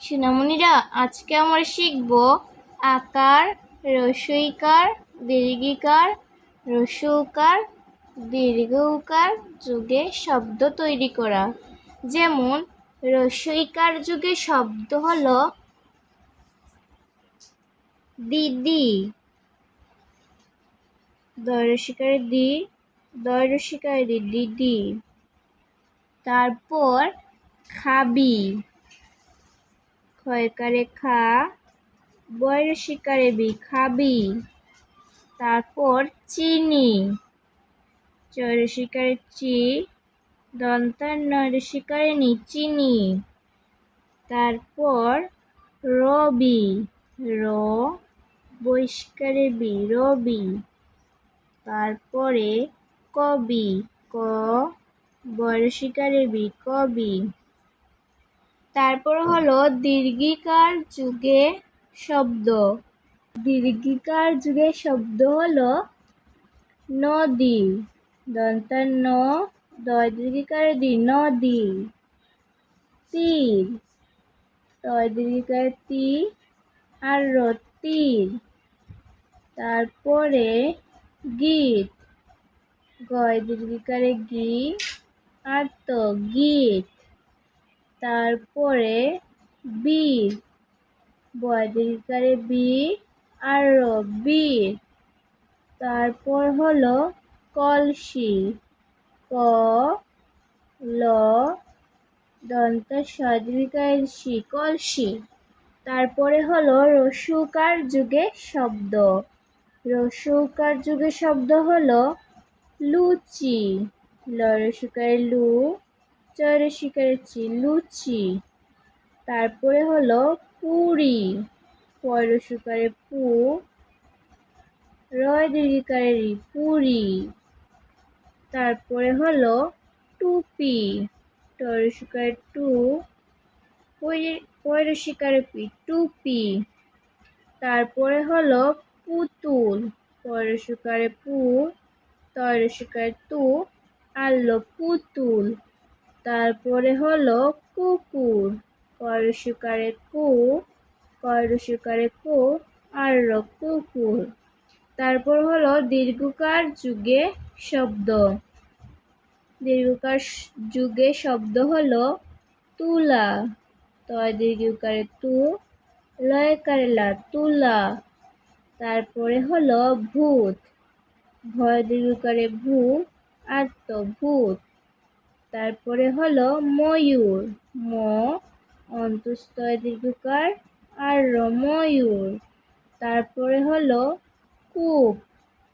সোনামণিরা, আজকে আমরা শিখব আকার, রসইকার, দীর্ঘিকার, রসৌকার দীর্ঘ উকার যুগে শব্দ তৈরি করা। যেমন, রসইকার যুগে শব্দ হলো দিদি। দয়রসিকারে দি দয়রসিকারে দি, দিদি। তারপর খাবি। ক্ষয়কারে খা বয়ের শিকারে বি খাবি, তারপর চিনি। চয়ের শিকারে চি, দন্তার নয়ের শিকারে নি চিনি। তারপর রবি, র, বহিষ্কারে বি রবি। তারপরে কবি, ক বয়ের শিকারে বি কবি। তারপর হলো দীর্ঘিকার যুগে শব্দ। দীর্ঘিকার যুগে শব্দ হলো নদী। দন্তার ন, দয় দীর্ঘিকারে দি, নদী। তীর। তয় দীর্ঘিকারে তি, আর র, তীর। তারপরে গীত। গয় দীর্ঘিকারে গি, আর তো, গীত। তারপরে বীর বয়দীর্ঘারে বি আর বীর তারপর হলো কলসি, ক, ল, দন্ত সদীর্ঘায় সি, কলসি। তারপরে হলো রসুকার যুগে শব্দ। রসুকার যুগে শব্দ হলো লুচি। লরসুকারে লু চর শিকারে চি লুচি, তারপরে হলো পুরি পর সুকারে পু, রয় দীর্ঘিকারে পুরি, তারপরে হলো টুপি টর সুকারে টু, পয়র শিকারে পি, টুপি, তারপরে হলো পুতুল পর সুকারে পু তর শিকারে তু আল্লো পুতুল। তারপরে হলো কুকুর করসুকারে কু করসুকারে কু, আর কুকুর। তারপর হলো দীর্ঘকার যুগে শব্দ। দীর্ঘকার যুগে শব্দ হলো তুলা। তয় দীর্ঘকারে তু, লয়কারে লা তুলা। তারপরে হলো ভূত। ভয় দীর্ঘকারে ভূ আর তো ভূত তারপরে হলো ময়ূর। ম অন্তস্তয় দীর্ঘকার আর র ময়ূর। তারপরে হলো কূপ।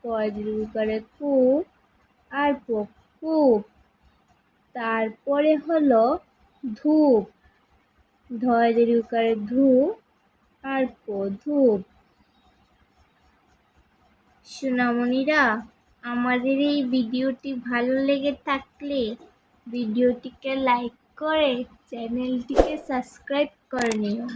কয় দীর্ঘকারে কূপ? আর কূপ। তারপরে হলো ধূপ। ধয় দীর্ঘকারে ধূ আর ধূপ সোনামণিরা, আমাদের এই ভিডিওটি ভালো লেগে থাকলে ভিডিওটিকে লাইক করে চ্যানেলটিকে সাবস্ক্রাইব করে নিও।